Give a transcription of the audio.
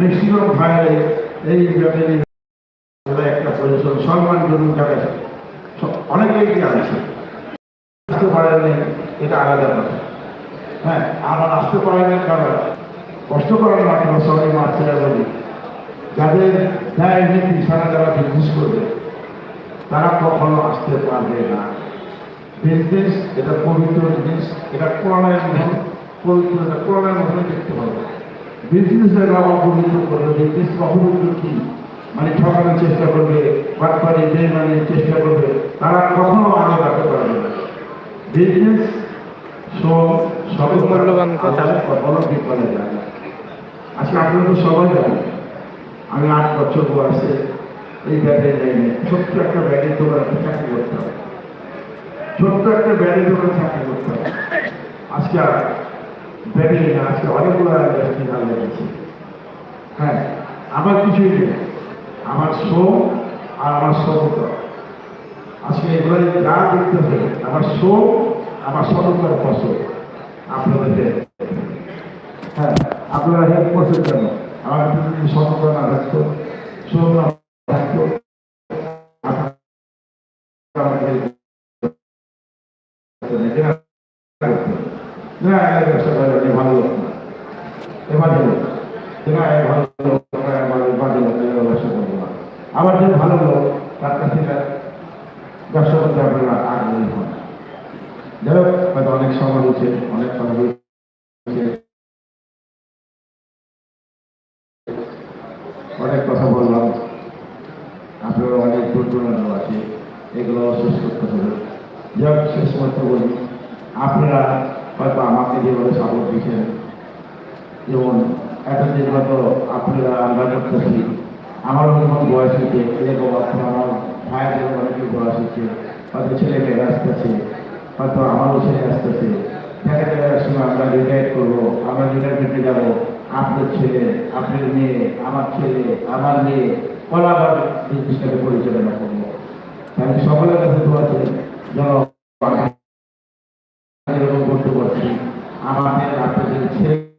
Maximum ভাইয়ের এই একটা পরিশ্রম সম্মান জরুরি যাবে অনেকেই কি আছে আসতে পারেনি এটা আলাদা কথা হ্যাঁ আমার আসতে পারেনি কারণ কষ্ট করার মাত্র সবাই মাত্রা বলি? যাদের ন্যায় নীতি সারা যারা বিজনেস করবে তারা কখনো আসতে পারবে না। বিজনেস এটা পবিত্র জিনিস, এটা কোরআনের মতন পবিত্র কোরআনের মতন দেখতে হবে। বিজনেস যারা অপবিত্র করবে বিজনেস অপবিত্র কি? মানে ঠকানোর চেষ্টা করবে বাটপারি বেমানির চেষ্টা করবে তারা কখনো আগে রাখতে পারবে না। বিজনেস মূল্যবান কথা। যায় না। আজকে আপনারা তো সবাই জানেন আমি আট বছর বয়সে এই ব্যাগের লাইনে ছোট্ট একটা ব্যাগের দোকানে চাকরি করতাম। ছোট্ট একটা ব্যাগের দোকানে চাকরি করতাম। আজকে আর না আজকে অনেকগুলো ইন্ডাস্ট্রি ভালো লেগেছে হ্যাঁ আমার কিছুই নেই। আমার শ্রম আর আমার সততা। আজকে এগুলো যা দেখতেছে আমার শ্রম আমার সততার ফসল আপনাদের হ্যাঁ আপনারা হেল্প করছেন কেন? আমার যদি সততা না থাকতো না থাকতো, আপনারা আমাকে করতেন, এটা করতেন। না ব্যবসা করে আপনি ভালো লোক না। এবার লোক। না এ ভালো লোক না, এ বাজে লোক ব্যবসা করব না। আবার যে ভালো লোক তার কাছে ব্যবসা করতে আপনারা আগ্রহী হন। যাই হোক হয়তো অনেক সময় হয়েছে অনেক সময় অনেক কথা বললাম। আপনারা অনেক দূর আছে। এগুলো শেষ করতে হবে। যাই হোক শেষ করতে বলি আপনারা হয়তো আমাকে যেভাবে সাপোর্ট দিচ্ছেন। যেমন এতদিন হয়তো আপনারা আমরা করতেছি। আমারও যখন বয়স হচ্ছে এরকম আপনার আমার ভাইয়ের অনেকের বয়স হচ্ছে হয়তো ছেলে মেয়েরা আসতেছে, হয়তো আমারও ছেলে আসতেছে। দেখা যাবে সময় আমরা রিটায়ার করব, আমরা রিটায়ারমেন্টে যাব। আপনার ছেলে, আপনার মেয়ে, আমার ছেলে, আমার মেয়ে ওরা আবার বিজনেসটাকে পরিচালনা করব। আমি সকলের কাছে দোয়া চাই, যেন এরকম করতে পারছি আমাদের আপনাদের ছেলে